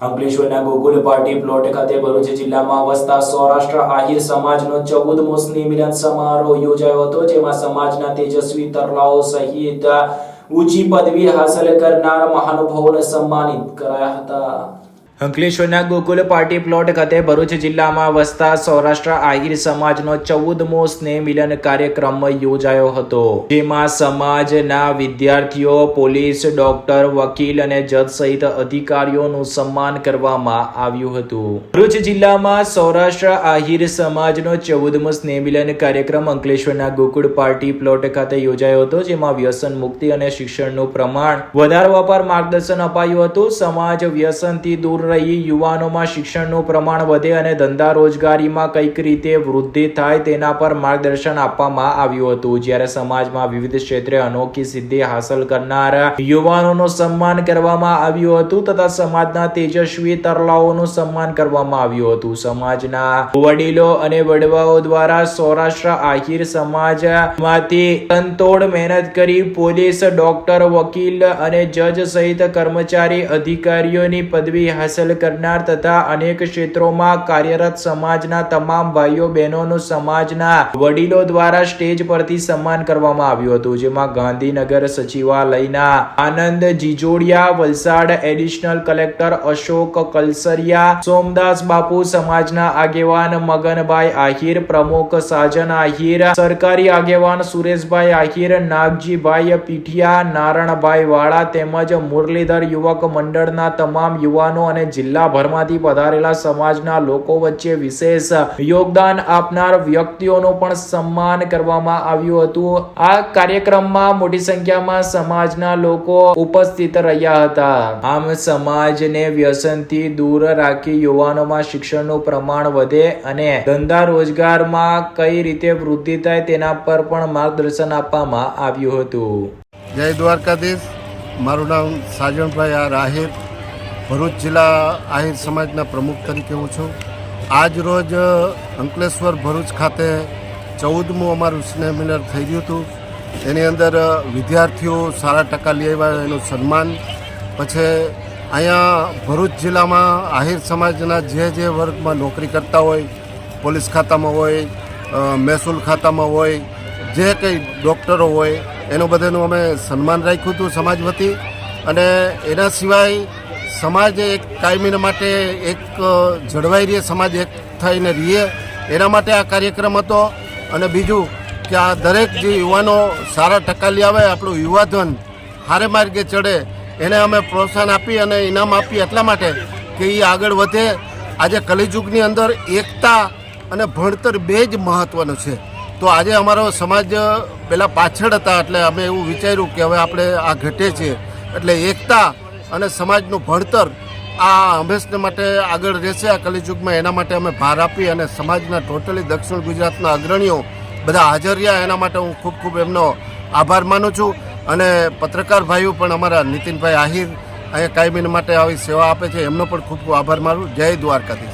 અંકલેશ્વરના Gokul party plot ખાતે ભરૂચ જિલ્લામાં વસતા સૌરાષ્ટ્ર આહિર સમાજનો ચૌદમો સ્નેહ મિલન સમારોહ યોજાયો હતો, જેમાં સમાજના તેજસ્વી તરલાઓ સહિત ઊંચી પદવી હાંસલ કરનાર મહાનુભાવોને સન્માનિત કરાયા હતા. અંકલેશ્વરના ગોકુલ પાર્ટી પ્લોટ ખાતે ભરૂચ જિલ્લામાં વસતા સૌરાષ્ટ્ર આહિર સમાજનો ચૌદમો સ્નેહ મિલન કાર્યક્રમ યોજાયો હતો, જેમાં સમાજના વિદ્યાર્થીઓ, પોલીસ, ડોક્ટર, વકીલ અને જજ સહિત અધિકારીઓનું સન્માન કરવામાં આવ્યું હતું. ભરૂચ જિલ્લામાં સૌરાષ્ટ્ર આહિર સમાજનો ચૌદમો સ્નેહ મિલન કાર્યક્રમ અંકલેશ્વરના ગોકુળ પાર્ટી પ્લોટ ખાતે યોજાયો હતો, જેમાં વ્યસન મુક્તિ અને શિક્ષણનું પ્રમાણ વધારવા પર માર્ગદર્શન અપાયું હતું. સમાજ વ્યસનથી દૂર રહી, યુવાનોમાં શિક્ષણનું પ્રમાણ વધે અને ધંધા રોજગારીમાં કંઈક રીતે વૃદ્ધિ થાય તેના પર માર્ગદર્શન આપવામાં આવ્યું હતું. જ્યારે સમાજમાં વિવિધ ક્ષેત્રે અનોખી સિદ્ધિ હાંસલ કરનાર યુવાનોનું સન્માન કરવામાં આવ્યું હતું તથા સમાજના તેજસ્વી તરલાઓનું સન્માન કરવામાં આવ્યું હતું. સમાજના વડીલો અને વડવાઓ દ્વારા સૌરાષ્ટ્ર આહિર સમાજમાંથી તનતોડ મહેનત કરી પોલીસ, ડોક્ટર, વકીલ અને જજ સહિત કર્મચારી અધિકારીઓની પદવી હાંસલ કરનાર તથા અનેક ક્ષેત્રોમાં કાર્યરત સમાજના તમામ ભાઈઓ બહેનોનું સમાજના વડીલો દ્વારા સ્ટેજ પરથી સન્માન કરવામાં આવ્યું હતું, જેમાં ગાંધીનગર સચિવાલયના આનંદ જીજોડિયા, વલસાડ એડિશનલ કલેક્ટર અશોક કલસરિયા, સોમદાસ બાપુ સમાજના આગેવાન મગનભાઈ આહિર, પ્રમુખ સાજન આહિર, સરકારી આગેવાન સુરેશભાઈ આહિર, નાગજીભાઈ પીઠિયા, નારણભાઈ વાળા તેમજ મુરલીધર યુવક મંડળના તમામ યુવાનો અને જિલ્લાભરમાંથી પધારેલા સમાજના લોકો વચ્ચે વિશેષ યોગદાન આપનાર વ્યક્તિઓનું પણ સન્માન કરવામાં આવ્યું હતું. આ કાર્યક્રમમાં મોટી સંખ્યામાં સમાજના લોકો ઉપસ્થિત રહ્યા હતા. આમ સમાજને વ્યસનથી દૂર રાખી યુવાનોમાં શિક્ષણનું પ્રમાણ વધે અને ધંધા રોજગારમાં કઈ રીતે વૃદ્ધિ થાય તેના પર પણ માર્ગદર્શન આપવામાં આવ્યું હતું. જય દ્વારકાધીશ. મારું નામ સાજણભાઈ આ આહિર ભરૂચ જિલ્લા આહિર સમાજના પ્રમુખ તરીકે હું છું. આજ રોજ અંકલેશ્વર ભરૂચ ખાતે ચૌદમું અમારું સ્નેહ થઈ ગયું હતું. એની અંદર વિદ્યાર્થીઓ સારા ટકા લઈ આવ્યા એનું સન્માન. પછી અહીંયા ભરૂચ જિલ્લામાં આહિર સમાજના જે જે વર્ગમાં નોકરી કરતા હોય, પોલીસ ખાતામાં હોય મહેસૂલ ખાતામાં હોય, જે કંઈ ડૉક્ટરો હોય, એનું બધાનું અમે સન્માન રાખ્યું હતું સમાજ વતી. અને એના સિવાય સમાજ એક કાયમીને માટે એક જળવાઈ રહે, સમાજ એક થઈને રહીએ. એના માટે આ કાર્યક્રમ હતો. અને બીજું કે આ દરેક જે યુવાનો સારા ટકા લઈ આવે, આપણું યુવાધન હારે માર્ગે ચડે, એને અમે પ્રોત્સાહન આપી અને ઇનામ આપી એટલા માટે કે એ આગળ વધે. આજે કલિયુગની અંદર એકતા અને ભણતર બે જ મહત્ત્વનું છે. તો આજે અમારો સમાજ પહેલાં પાછળ હતા એટલે અમે એવું વિચાર્યું કે હવે આપણે આ ઘટે છે. એટલે એકતા અને સમાજનું ભણતર આ હંમેશને માટે આગળ રહેશે આ કલિયુગમાં. એના માટે અમે ભાર આપી અને સમાજના ટોટલી દક્ષિણ ગુજરાતના અગ્રણીઓ બધા હાજર રહ્યા. એના માટે હું ખૂબ ખૂબ એમનો આભાર માનું છું. અને પત્રકાર ભાઈઓ પણ અમારા નીતિનભાઈ આહિર અહીંયા કાયમીન માટે આવી સેવા આપે છે. એમનો પણ ખૂબ ખૂબ આભાર માનું. જય દ્વારકાધીશ.